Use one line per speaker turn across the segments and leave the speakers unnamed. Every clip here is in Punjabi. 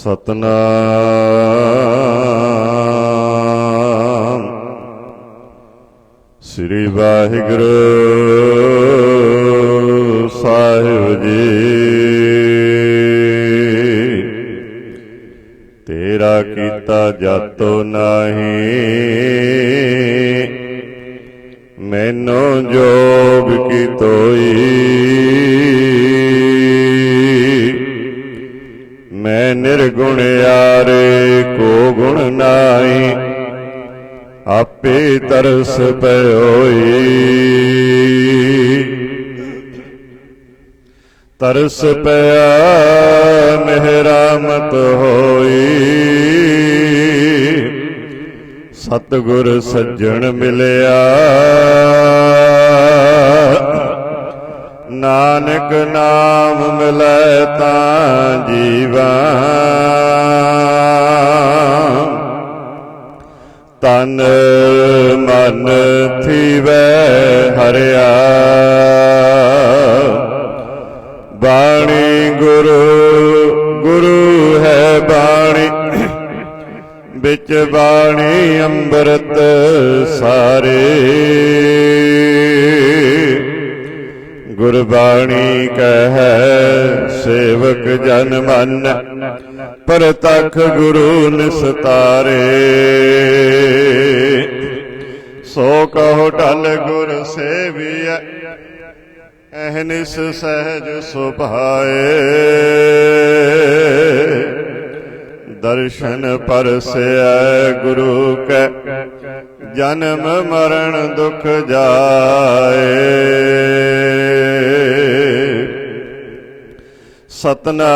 ਸਤਨਾਮ। ਸ੍ਰੀ ਵਾਹਿਗੁਰੂ ਸਾਹਿਬ ਜੀ। ਤੇਰਾ ਕੀਤਾ ਜਾਤੋ ਨਹੀਂ। ਮੈਨੂੰ ਜੋਗ ਕੀ ਤਰਸ ਪਇਓਈ। ਤਰਸ ਪਿਆ ਮਿਹਰਾਮਤ ਹੋਈ। ਸਤਿਗੁਰ ਸੱਜਣ ਮਿਲਿਆ। ਨਾਨਕ ਨਾਮ ਮਿਲੈ ਤਾਂ ਜੀਵਾ। ਤਨ ਮਨ ਥੀਵੈ ਹਰਿਆ। ਬਾਣੀ ਗੁਰੂ ਗੁਰੂ ਹੈ ਬਾਣੀ। ਵਿੱਚ ਬਾਣੀ ਅੰਮ੍ਰਿਤ ਸਾਰੇ। ਗੁਰਬਾਣੀ ਕਹੈ ਸੇਵਕ ਜਨ ਮਨ ਪਰਤਖ ਗੁਰੂ ਨਿਸਤਾਰੇ। ਸੋ ਕਹੋ ਢਲ ਗੁਰ ਸੇਵੀਐ ਅਹਨਿਸ ਸਹਿਜ ਸੁਭਾਏ। ਦਰਸ਼ਨ ਪਰਸੈ ਗੁਰੂ ਕੈ, ਜਨਮ ਮਰਨ ਦੁਖ ਜਾਏ। ਸਤਨਾਮ।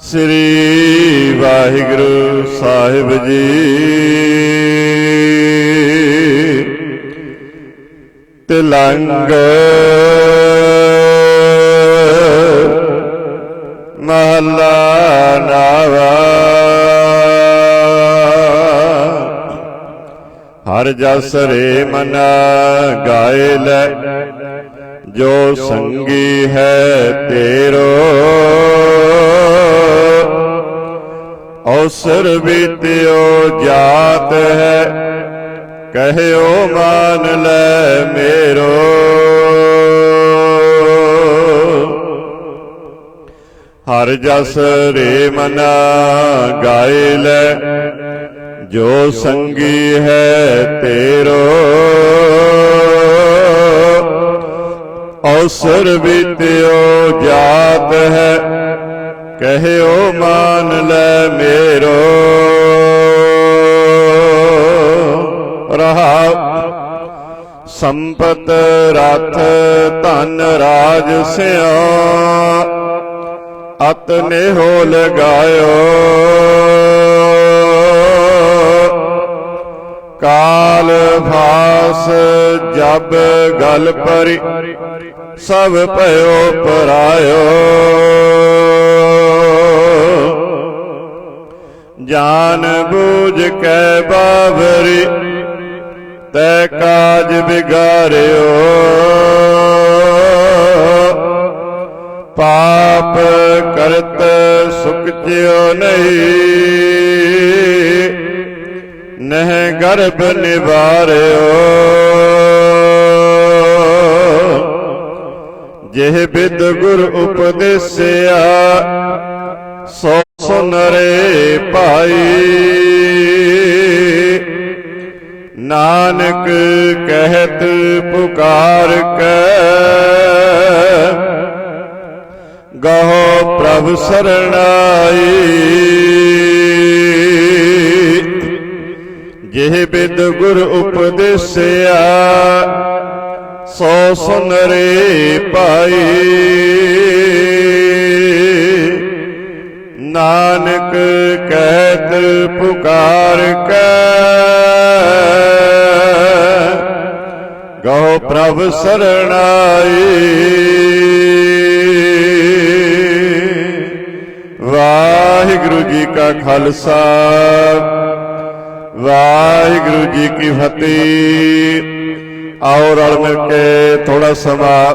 ਸ੍ਰੀ ਵਾਹਿਗੁਰੂ ਸਾਹਿਬ ਜੀ। ਤਿਲੰਗ ਮਹਲਾ ਨਾਵਾ। ਹਰ ਜਸ ਰੇ ਮਨਾ ਗਾਇ ਲੈ। ਜੋ ਸੰਗੀ ਹੈ ਤੇਰੋ ਔਸਰ ਬੀਤਿਓ ਜਾਤ ਹੈ। ਕਹਿਓ ਮਾਨ ਲੈ ਮੇਰੋ। ਹਰ ਜਸ ਰੇ ਮਨਾ ਗਾਏ ਲੈ। ਜੋ ਸੰਗੀ ਹੈ ਤੇਰੋ ਔਸਰ ਬੀਤਿਓ ਜਾਤ ਹੈ। ਕਹਿਓ, ਮਾਨ ਲੈ ਮੇਰੋ। ਰਹਾ ਸੰਪਤ ਰਥ ਧਨ ਰਾਜ ਸਿਆ ਅਤ ਨੇਹੋ ਲਗਾਇਓ। ਕਾਲ ਭਾਸ ਜਬ ਗਲ ਪਰੀ। ਸਭ ਭਇਓ ਪਰਾਇਓ। ਜਾਨ ਬੂਝ ਕੇ ਬਾਵਰੀ ਤੈ ਕਾਜ ਬਿਗਾਰਿਓ ਪਾਪ ਕਰਤ ਸੁਖ ਜਿਉ ਨਹੀਂ, ਨਹਿ ਗਰਭ ਨਿਵਾਰਿਓ। ਜਿਹ ਬਿਦ ਗੁਰ ਉਪਦੇਸਿਆ, ਸੋ ਸੁਨਰੇ ਭਾਈ। ਨਾਨਕ ਕਹਿਤ ਪੁਕਾਰ ਕੇ, ਗਹੋ ਪ੍ਰਭ ਸਰਣਾਈ। ਜਿਹ ਬਿਦ ਗੁਰ ਉਪਦੇਸਿਆ ਸੋ ਸੁਨਰੇ ਭਾਈ। ਨਾਨਕ ਕਹਿਤ ਪੁਕਾਰ ਕੇ। ਗਉ ਪ੍ਰਭ ਸਰਣਾਈ। ਵਾਹਿਗੁਰੂ ਜੀ ਕਾ ਖਾਲਸਾ। ਵਾਹਿਗੁਰੂ ਜੀ ਕੀ ਫਤਿਹ। ਆਓ ਰਲ ਮਿਲ ਕੇ ਥੋੜਾ ਸਮਾਂ।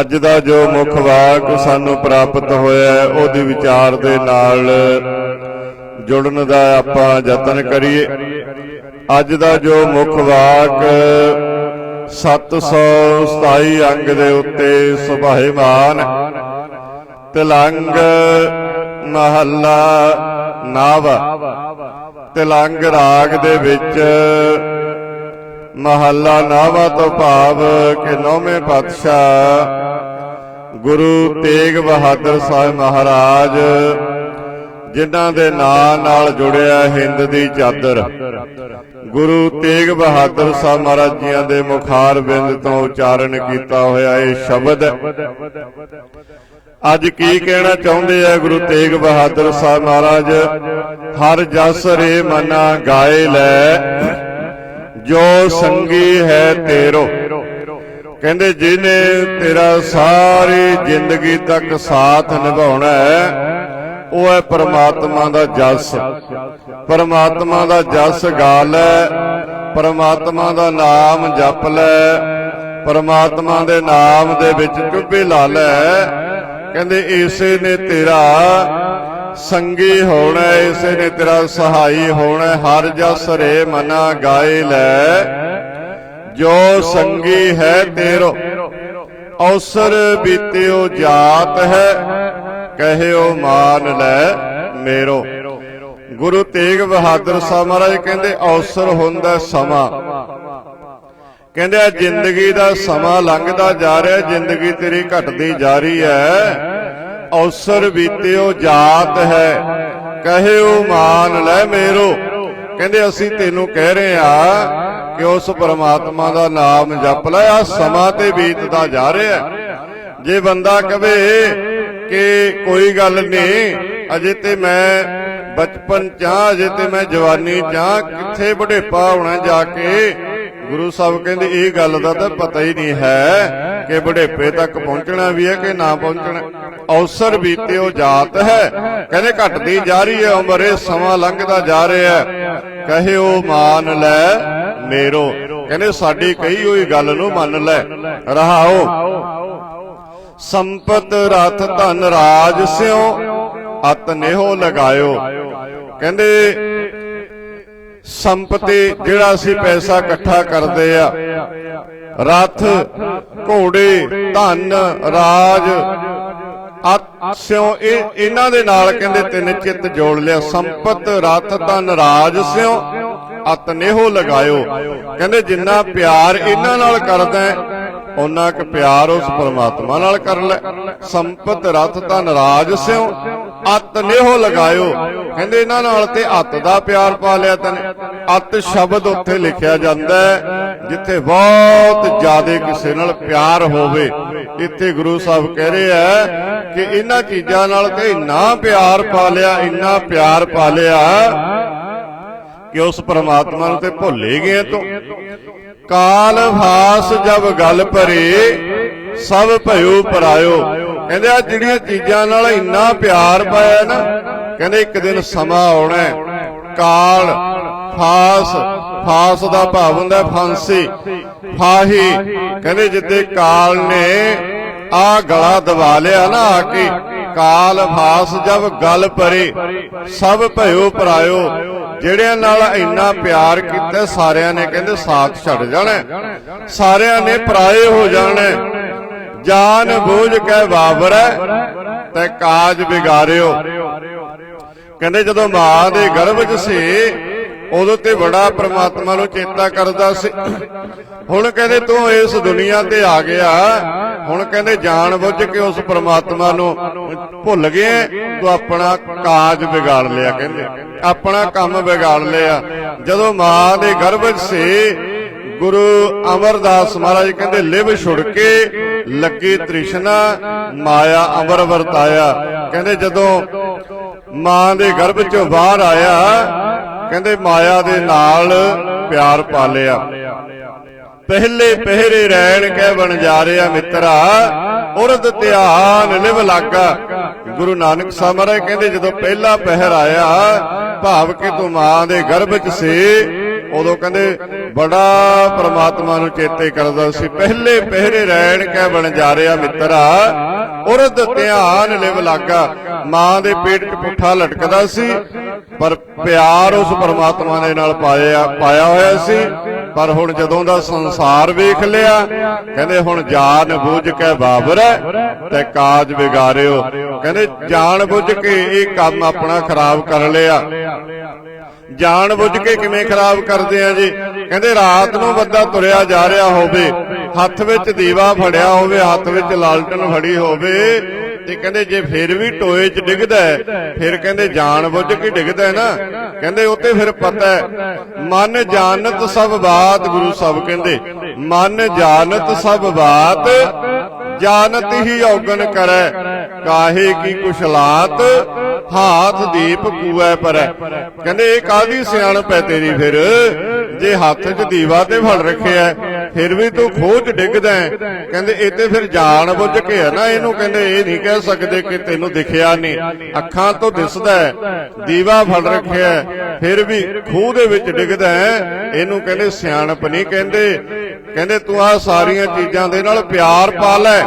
ਅੱਜ ਦਾ ਜੋ ਮੁੱਖ ਵਾਕ ਸਾਨੂੰ ਪ੍ਰਾਪਤ ਹੋਇਆ ਹੈ, ਉਹਦੇ ਵਿਚਾਰ ਦੇ ਨਾਲ ਜੁੜਨ ਦਾ ਆਪਾਂ ਯਤਨ ਕਰੀਏ। ਅੱਜ ਦਾ ਜੋ ਮੁੱਖ ਵਾਕ 727 ਅੰਗ ਦੇ ਉੱਤੇ ਸੁਭਾਏਮਾਨ ਤਿਲੰਗ ਮਹੱਲਾ ਨਵ ਤਿਲੰਗ ਰਾਗ ਦੇ ਵਿੱਚ ਮਹੱਲਾ ਨਾਵਾ ਤੋਂ ਭਾਵ ਕਿ ਨੌਵੇਂ ਪਾਤਸ਼ਾਹ ਗੁਰੂ ਤੇਗ ਬਹਾਦਰ ਸਾਹਿਬ ਮਹਾਰਾਜ, ਜਿਨ੍ਹਾਂ ਦੇ ਨਾਂ ਨਾਲ ਜੁੜਿਆ ਹਿੰਦ ਦੀ ਚਾਦਰ, ਗੁਰੂ ਤੇਗ ਬਹਾਦਰ ਸਾਹਿਬ ਮਹਾਰਾਜ ਜੀਆਂ ਦੇ ਮੁਖਾਰ ਬਿੰਦ ਤੋਂ ਉਚਾਰਨ ਕੀਤਾ ਹੋਇਆ ਇਹ ਸ਼ਬਦ। ਅੱਜ ਕੀ ਕਹਿਣਾ ਚਾਹੁੰਦੇ ਆ ਗੁਰੂ ਤੇਗ ਬਹਾਦਰ ਸਾਹਿਬ ਮਹਾਰਾਜ? ਹਰ ਜਸ ਰੇ ਮਨਾ ਗਾਏ ਲੈ ਜੋ ਸੰਗੀ ਹੈ ਤੇਰੋ। ਕਹਿੰਦੇ ਜਿਹਨੇ ਤੇਰਾ ਸਾਰੀ ਜ਼ਿੰਦਗੀ ਤੱਕ ਸਾਥ ਨਿਭਾਉਣਾ ਹੈ, ਉਹ ਹੈ ਪਰਮਾਤਮਾ ਦਾ ਜਸ। ਪਰਮਾਤਮਾ ਦਾ ਜਸ ਗਾ ਲੈ ਪਰਮਾਤਮਾ ਦਾ ਨਾਮ ਜਪ ਲੈ, ਪਰਮਾਤਮਾ ਦੇ ਨਾਮ ਦੇ ਵਿੱਚ ਚੁੱਭੇ ਲਾ ਲੈ ਕਹਿੰਦੇ ਇਸੇ ਨੇ ਤੇਰਾ ਸੰਗੀ ਹੋਣਾ ਹੈ, ਨੇ ਤੇਰਾ ਸਹਾਈ ਹੋਣਾ ਹਰ ਜਸ ਰੇ ਮਨਾ ਗਾਏ ਲੈ। ਜੋ ਸੰਗੀ ਹੈ ਤੇਰੋ ਔਸਰ ਬੀਤਿਓ ਜਾਤ ਹੈ ਕਹਿਓ ਮਾਨ ਲੈ ਮੇਰੋ। ਗੁਰੂ ਤੇਗ ਬਹਾਦਰ ਸਾਹਿਬ ਮਹਾਰਾਜ ਕਹਿੰਦੇ ਔਸਰ ਹੁੰਦਾ ਸਮਾਂ। ਕਹਿੰਦੇ ਆ, ਜ਼ਿੰਦਗੀ ਦਾ ਸਮਾਂ ਲੰਘਦਾ ਜਾ ਰਿਹਾ, ਜ਼ਿੰਦਗੀ ਤੇਰੀ ਘਟਦੀ ਜਾ ਰਹੀ ਹੈ। ਔਸਰ ਬੀਤਿਓ, ਜਾਤ ਹੈ। ਕਹਿਓ, ਮਾਨ ਲੈ ਮੇਰੋ। ਕਹਿੰਦੇ, ਅਸੀਂ ਤੈਨੂੰ ਕਹਿ ਰਹੇ ਆ ਕਿ ਉਸ ਪਰਮਾਤਮਾ ਦਾ ਨਾਮ ਜਪ ਲੈ। ਆ ਸਮਾਂ ਤੇ ਬੀਤਦਾ ਜਾ ਰਿਹਾ ਜੇ ਬੰਦਾ ਕਵੇ ਕਿ ਕੋਈ ਗੱਲ ਨਹੀਂ, ਅਜੇ ਤੇ ਮੈਂ ਬਚਪਨ ਚਾਹ ਅਜੇ ਤੇ ਮੈਂ ਜਵਾਨੀ ਚਾਹ ਕਿੱਥੇ ਬੁਢੇਪਾ ਹੋਣਾ ਜਾ ਕੇ ਗੁਰੂ ਸਾਹਿਬ ਕਹਿੰਦੇ, ਇਹ ਗੱਲ ਦਾ ਤਾਂ ਪਤਾ ਹੀ ਨਹੀਂ ਹੈ ਕਿ ਬੁਢੇਪੇ ਤੱਕ ਪਹੁੰਚਣਾ ਵੀ ਹੈ ਕਿ ਨਾ ਪਹੁੰਚਣਾ। ਔਸਰ ਬੀਤਿਓ ਜਾਤ ਹੈ। ਕਹਿੰਦੇ, ਘਟਦੀ ਜਾ ਰਹੀ ਹੈ, ਉਮਰ ਇਹ ਸਮਾਂ ਲੰਘਦਾ ਜਾ ਰਿਹਾ ਹੈ। ਕਹਿਓ, ਮਾਨ ਲੈ ਮੇਰੋ ਕਹਿੰਦੇ, ਸਾਡੀ ਕਹੀ ਹੋਈ ਗੱਲ ਨੂੰ ਮੰਨ ਲੈ। ਰਹਾਓ। ਸੰਪਤ ਰਥ ਧਨ ਰਾਜ ਸਿਓ ਅਤ ਨੇਹੋ ਲਗਾਇਓ। ਕਹਿੰਦੇ ਸੰਪਤੀ ਜਿਹੜਾ ਅਸੀਂ ਪੈਸਾ ਇਕੱਠਾ ਕਰਦੇ ਆ। ਰੱਥ, ਘੋੜੇ, ਧਨ, ਰਾਜ, ਅਤ ਸਿਓ ਇਹ ਇਹਨਾਂ ਦੇ ਨਾਲ ਕਹਿੰਦੇ ਤਿੰਨ ਚਿੱਤ ਜੋੜ ਲਿਆ। ਸੰਪਤ, ਰਥ, ਧਨ, ਰਾਜ ਸਿਓ ਅਤ, ਨੇਹੋ ਲਗਾਇਓ। ਕਹਿੰਦੇ ਜਿੰਨਾ ਪਿਆਰ ਇਹਨਾਂ ਨਾਲ ਕਰਦਾ ਉਹਨਾਂ ਕੁ ਪਿਆਰ ਉਸ ਪਰਮਾਤਮਾ ਨਾਲ ਕਰ ਲੈ। ਸੰਪਤ ਰਥ ਧਨ ਰਾਜ ਸਿਓ ਅਤ ਨੇਹੋ ਲਗਾਇਓ। ਕਹਿੰਦੇ ਇਹਨਾਂ ਨਾਲ ਤੇ ਅਤ ਦਾ ਪਿਆਰ ਪਾ ਲਿਆ ਤੈਨੇ। ਅਤ ਸ਼ਬਦ ਉੱਥੇ ਲਿਖਿਆ ਜਾਂਦਾ ਜਿੱਥੇ ਬਹੁਤ ਜ਼ਿਆਦਾ ਕਿਸੇ ਨਾਲ ਪਿਆਰ ਹੋਵੇ। ਇੱਥੇ ਗੁਰੂ ਸਾਹਿਬ ਕਹਿ ਰਹੇ ਆ ਕਿ ਇਹਨਾਂ ਚੀਜ਼ਾਂ ਨਾਲ ਤੇ ਇੰਨਾ ਪਿਆਰ ਪਾ ਲਿਆ, ਇੰਨਾ ਪਿਆਰ ਪਾ ਲਿਆ ਕਿ ਉਸ ਪਰਮਾਤਮਾ ਨੂੰ ਤੇ ਭੁੱਲੇ ਗਏ ਤੂੰ। ਕਾਲ ਭਾਸ ਜਬ ਗੱਲ ਭਰੇ, ਸਭ ਭਇਓ ਪਰਾਇਓ। ਕਹਿੰਦੇ ਆ ਜਿਹੜੀਆਂ ਚੀਜ਼ਾਂ ਨਾਲ ਇੰਨਾ ਪਿਆਰ ਪਾਇਆ ਨਾ, ਕਹਿੰਦੇ ਇੱਕ ਦਿਨ ਸਮਾਂ ਆਉਣਾ ਕਾਲ ਫਾਸ ਫਾਸ ਦਾ ਭਾਵ ਹੁੰਦਾ ਫਾਂਸੀ, ਫਾਹੀ। ਕਹਿੰਦੇ ਜਿੱਦੇ ਕਾਲ ਨੇ ਆ ਗਲਾ ਦਬਾ ਲਿਆ ਨਾ ਆ ਕੇ ਕਾਲ ਫਾਸ ਜਬ ਗਲ ਪਰੇ, ਸਭ ਭਇਓ ਪਰਾਇਓ, ਜਿਹੜਿਆਂ ਨਾਲ ਇੰਨਾ ਪਿਆਰ ਕੀਤਾ, ਸਾਰਿਆਂ ਨੇ ਕਹਿੰਦੇ ਸਾਥ ਛੱਡ ਜਾਣਾ ਸਾਰਿਆਂ ਨੇ ਪਰਾਏ ਹੋ ਜਾਣਾ ਹੈ। ਜਾਨ ਬੂਝ ਕੇ ਵਾਵਰੈ, ਤੇ ਕਾਜ ਵਿਗਾਰਿਓ ਕਹਿੰਦੇ ਜਦੋਂ ਮਾਂ ਦੇ ਗਰਭ 'ਚ ਸੀ ਉਦੋਂ ਤੇ ਬੜਾ ਪ੍ਰਮਾਤਮਾ ਨੂੰ ਚੇਤਾ ਕਰਦਾ ਸੀ। ਹੁਣ ਕਹਿੰਦੇ ਤੂੰ ਇਸ ਦੁਨੀਆ ਤੇ ਆ ਗਿਆ। ਹੁਣ ਕਹਿੰਦੇ ਜਾਣ ਬੁੱਝ ਕੇ ਉਸ ਪ੍ਰਮਾਤਮਾ ਨੂੰ ਭੁੱਲ ਗਏ ਤੂੰ ਆਪਣਾ ਕਾਜ ਵਿਗਾੜ ਲਿਆ ਕਹਿੰਦੇ। ਆਪਣਾ ਕੰਮ ਵਿਗਾੜ ਲਿਆ। ਜਦੋਂ ਮਾਂ ਦੇ ਗਰਭ 'ਚ ਸੀ, ਗੁਰੂ ਅਮਰਦਾਸ ਮਹਾਰਾਜ ਕਹਿੰਦੇ, ਲਿਵ ਛੁੜ ਕੇ ਲੱਗੀ ਤ੍ਰਿਸ਼ਨਾ, ਮਾਇਆ ਅਮਰ ਵਰਤਾਇਆ। ਕਹਿੰਦੇ ਜਦੋਂ ਮਾਂ ਦੇ ਗਰਭ ਚੋਂ ਬਾਹਰ ਆਇਆ ਕਹਿੰਦੇ ਮਾਇਆ ਦੇ ਨਾਲ ਪਿਆਰ ਪਾ ਲਿਆ ਪਹਿਲੇ ਪਹਿਰੇ ਰਹਿਣ ਕੇ ਬਣ ਜਾ ਰਿਆ ਮਿੱਤਰਾ ਉਰਦ ਧਿਆਨ ਲਿਵ ਲਾਗਾ। ਗੁਰੂ ਨਾਨਕ ਸਾਹਿਬ ਮਹਾਰਾਜ ਕਹਿੰਦੇ ਜਦੋਂ ਪਹਿਲਾ ਪਹਿਰ ਆਇਆ, ਭਾਵ ਕਿ ਤੂੰ ਮਾਂ ਦੇ ਗਰਭ 'ਚ ਸੀ ਉਦੋਂ ਕਹਿੰਦੇ, ਬੜਾ ਪ੍ਰਮਾਤਮਾ ਨੂੰ ਚੇਤੇ ਕਰਦਾ ਸੀ। ਪਹਿਲੇ ਪਹਿਰੇ ਰਹਿਣ ਕੈ ਬਣ ਜਾ ਰਿਹਾ ਮਿੱਤਰਾ। ਉਰਦ ਧਿਆਨ ਲਿਵ ਲਾਗਾ। ਮਾਂ ਦੇ ਪੇਟ 'ਚ ਪੁੱਠਾ ਲਟਕਦਾ ਸੀ, ਪਰ ਪਿਆਰ ਉਸ ਪਰਮਾਤਮਾ ਦੇ ਨਾਲ ਪਾਇਆ ਪਾਇਆ ਹੋਇਆ ਸੀ। ਪਰ ਹੁਣ ਜਦੋਂ ਦਾ ਸੰਸਾਰ ਵੇਖ ਲਿਆ, ਕਹਿੰਦੇ ਹੁਣ ਜਾਣ ਬੁੱਝ ਕੇ ਬਾਬਰ ਤੇ ਕਾਜ ਵਿਗਾਰਿਓ। ਕਹਿੰਦੇ ਜਾਣ ਬੁੱਝ ਕੇ ਇਹ ਕੰਮ ਆਪਣਾ ਖਰਾਬ ਕਰ ਲਿਆ। ਜਾਣ ਬੁੱਝ ਕੇ ਕਿਵੇਂ ਖਰਾਬ ਕਰਦੇ ਆ ਜੀ। ਕਹਿੰਦੇ ਰਾਤ ਨੂੰ ਬੰਦਾ ਤੁਰਿਆ ਜਾ ਰਿਹਾ ਹੋਵੇ ਹੱਥ ਵਿੱਚ ਦੀਵਾ ਫੜਿਆ ਹੋਵੇ ਹੱਥ ਵਿੱਚ ਲਾਲਟਨ ਫੜੀ ਹੋਵੇ ਤੇ ਕਹਿੰਦੇ ਜੇ ਫਿਰ ਵੀ ਟੋਏ 'ਚ ਡਿੱਗਦਾ ਫਿਰ ਕਹਿੰਦੇ ਜਾਣ ਬੁੱਝ ਕੇ ਡਿੱਗਦਾ ਨਾ। ਕਹਿੰਦੇ ਉੱਤੇ ਫਿਰ ਪਤਾ ਹੈ ਮਨ ਜਾਣਤ ਸਭ ਬਾਤ ਗੁਰੂ ਸਾਹਿਬ ਕਹਿੰਦੇ। ਮਨ ਜਾਣਤ ਸਭ ਬਾਤ ਜਾਣਤ ਹੀ ਔਗਣ ਕਰੈ। ਕਾਹੇ ਕੀ ਕੁਸ਼ਲਾਤ ਹਾਥ ਦੀਪ ਕੂਐ ਪਰੈ। ਕਹਿੰਦੇ ਇਹ ਕਾਦੀ ਸਿਆਣਪ ਹੈ ਤੇਰੀ ਫਿਰ? ਜੇ ਹੱਥ 'ਚ ਦੀਵਾ ਤੇ ਫੜ ਰੱਖਿਆ ਫਿਰ ਵੀ ਤੂੰ ਖੋਜ ਡਿੱਗਦਾ। ਕਹਿੰਦੇ ਇਹ ਤੇ ਫਿਰ ਜਾਣ ਬੁੱਝ ਕੇ ਹੈ ਨਾ ਇਹਨੂੰ ਕਹਿੰਦੇ ਇਹ ਨਹੀਂ ਕਹਿ ਸਕਦੇ ਕਿ ਤੈਨੂੰ ਦਿਖਿਆ ਨਹੀਂ। ਅੱਖਾਂ ਤੋਂ ਦਿਸਦਾ ਦੀਵਾ ਫੜ ਰੱਖਿਆ ਫਿਰ ਵੀ ਖੂਹ ਦੇ ਵਿੱਚ ਡਿੱਗਦਾ ਇਹਨੂੰ ਕਹਿੰਦੇ ਸਿਆਣਪ ਨਹੀਂ ਕਹਿੰਦੇ। ਕਹਿੰਦੇ ਤੂੰ ਆ ਸਾਰੀਆਂ ਚੀਜ਼ਾਂ ਦੇ ਨਾਲ ਪਿਆਰ ਪਾ ਲੈ।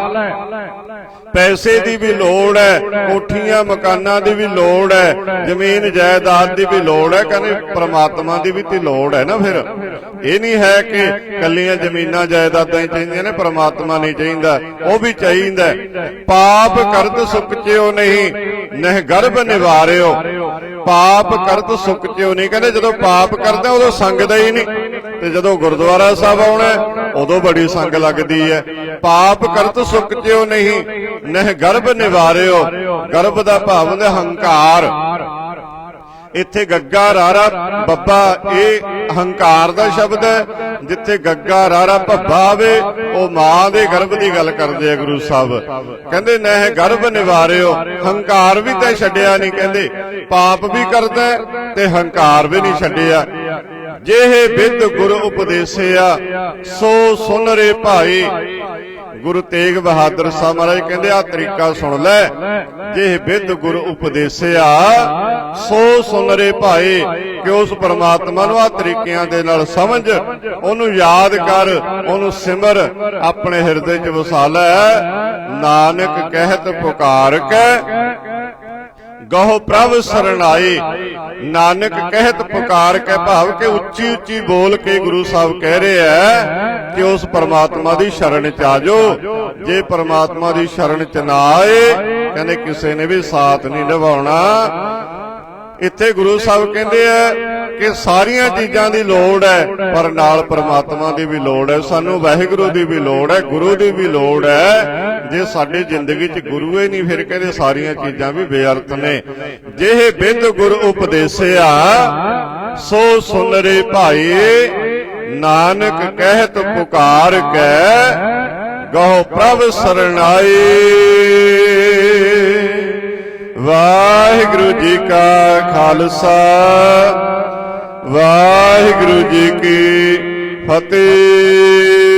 ਪੈਸੇ ਦੀ ਵੀ ਲੋੜ ਹੈ, ਕੋਠੀਆਂ, ਮਕਾਨਾਂ ਦੀ ਵੀ ਲੋੜ ਹੈ, ਜ਼ਮੀਨ, ਜਾਇਦਾਦ ਦੀ ਵੀ ਲੋੜ ਹੈ, ਕਹਿੰਦੇ ਪ੍ਰਮਾਤਮਾ ਦੀ ਵੀ ਤੇ ਲੋੜ ਹੈ ਨਾ ਫਿਰ। ਇਹ ਨਹੀਂ ਹੈ ਕਿ ਕੱਲੀਆਂ ਜ਼ਮੀਨਾਂ, ਜਾਇਦਾਦਾਂ ਹੀ ਚਾਹੀਦੀਆਂ ਨੇ, ਪ੍ਰਮਾਤਮਾ ਨਹੀਂ ਚਾਹੀਦਾ, ਉਹ ਵੀ ਚਾਹੀਦਾ ਪਾਪ ਕਰਤ ਸੁਖ ਚਿਓ ਨਹੀਂ, ਨਹਿ ਗਰਭ ਨਿਵਾਰਿਓ। ਪਾਪ ਕਰਤ ਸੁਖ ਚਿਓ ਨਹੀਂ, ਕਹਿੰਦੇ ਜਦੋਂ ਪਾਪ ਕਰਦਾ ਉਦੋਂ ਸੰਗਦਾ ਹੀ ਨਹੀਂ। ਤੇ ਜਦੋਂ ਗੁਰਦੁਆਰਾ ਸਾਹਿਬ ਆਉਣਾ ਉਦੋਂ ਬੜੀ ਸੰਗ ਲੱਗਦੀ ਹੈ। ਪਾਪ ਕਰਤ ਸੁਖ ਚਿਓ ਨਹੀਂ। ਨਹਿ ਗਰਭ ਨਿਵਾਰਿਓ, ਗਰਭ ਦਾ ਭਾਵ ਹੁੰਦਾ ਹੰਕਾਰ। ਇੱਥੇ ਗੱਗਾ ਰਾਰਾ ਬੱਬਾ ਇਹ ਹੰਕਾਰ ਦਾ ਸ਼ਬਦ ਹੈ, ਜਿੱਥੇ ਗੱਗਾ ਰਾਰਾ ਭੱਬਾ ਆਵੇ, ਉਹ ਮਾਂ ਦੇ ਗਰਭ ਦੀ ਗੱਲ ਕਰਦੇ ਆ ਗੁਰੂ ਸਾਹਿਬ। ਕਹਿੰਦੇ, ਨਹਿ ਗਰਭ ਨਿਵਾਰਿਓ, ਹੰਕਾਰ ਵੀ ਤਾਂ ਛੱਡਿਆ ਨਹੀਂ, ਕਹਿੰਦੇ। ਪਾਪ ਵੀ ਕਰਦਾ ਤੇ ਹੰਕਾਰ ਵੀ ਨਹੀਂ ਛੱਡਿਆ। ਜਿਹੇ ਬਿਦ ਗੁਰ ਉਪਦੇਸਿਆ ਸੋ ਸੁਨ ਰੇ ਭਾਈ ਗੁਰੂ ਤੇਗ ਬਹਾਦਰ ਸਾਹਿਬ ਮਹਾਰਾਜ ਕਹਿੰਦੇ ਆ, ਤਰੀਕਾ ਸੁਣ ਲੈ। ਜੇ ਬਿੱਧ ਗੁਰ ਉਪਦੇਸਿਆ, ਸੋ ਸੁਨਰੇ ਭਾਈ ਕਿ ਉਸ ਪਰਮਾਤਮਾ ਨੂੰ ਆ ਤਰੀਕਿਆਂ ਦੇ ਨਾਲ ਸਮਝ, ਉਹਨੂੰ ਯਾਦ ਕਰ, ਉਹਨੂੰ ਸਿਮਰ, ਆਪਣੇ ਹਿਰਦੇ 'ਚ ਵਸਾ ਲੈ। ਨਾਨਕ ਕਹਿਤ ਪੁਕਾਰ ਕੇ, ਗਹੁ ਪ੍ਰਭ ਸਰਣਾਈ। ਨਾਨਕ ਕਹਿਤ ਪੁਕਾਰ ਕੇ, ਭਾਵ ਕਿ ਉੱਚੀ ਉੱਚੀ ਬੋਲ ਕੇ ਗੁਰੂ ਸਾਹਿਬ ਕਹਿ ਰਹੇ ਹੈ ਕਿ ਉਸ ਪਰਮਾਤਮਾ ਦੀ ਸ਼ਰਨ ਚ ਆ ਜਾਓ। ਜੇ ਪਰਮਾਤਮਾ ਦੀ ਸ਼ਰਨ ਚ ਨਾ ਆਏ, ਕਹਿੰਦੇ ਕਿਸੇ ਨੇ ਵੀ ਸਾਥ ਨਹੀਂ ਨਿਭਾਉਣਾ ਇੱਥੇ ਗੁਰੂ ਸਾਹਿਬ ਕਹਿੰਦੇ ਆ ਕਿ ਸਾਰੀਆਂ ਚੀਜ਼ਾਂ ਦੀ ਲੋੜ ਹੈ, ਪਰ ਨਾਲ ਪਰਮਾਤਮਾ ਦੀ ਵੀ ਲੋੜ ਹੈ, ਸਾਨੂੰ ਵਾਹਿਗੁਰੂ ਦੀ ਵੀ ਲੋੜ ਹੈ, ਗੁਰੂ ਦੀ ਵੀ ਲੋੜ ਹੈ। ਜੇ ਸਾਡੀ ਜ਼ਿੰਦਗੀ 'ਚ ਗੁਰੂ ਹੀ ਨਹੀਂ, ਫਿਰ ਕਹਿੰਦੇ ਸਾਰੀਆਂ ਚੀਜ਼ਾਂ ਵੀ ਬੇਅਰਥ ਨੇ। ਜਿਹੇ ਬਿੰਦ ਗੁਰ ਉਪਦੇਸਿਆ ਸੋ ਸੁਨਰੇ ਭਾਈ ਨਾਨਕ ਕਹਿਤ ਪੁਕਾਰ ਕੇ, ਗਹੁ ਪ੍ਰਭ ਸਰਣਾਈ। ਵਾਹਿਗੁਰੂ ਜੀ ਕਾ ਖਾਲਸਾ, ਵਾਹਿਗੁਰੂ ਜੀ ਕੀ ਫਤਿਹ।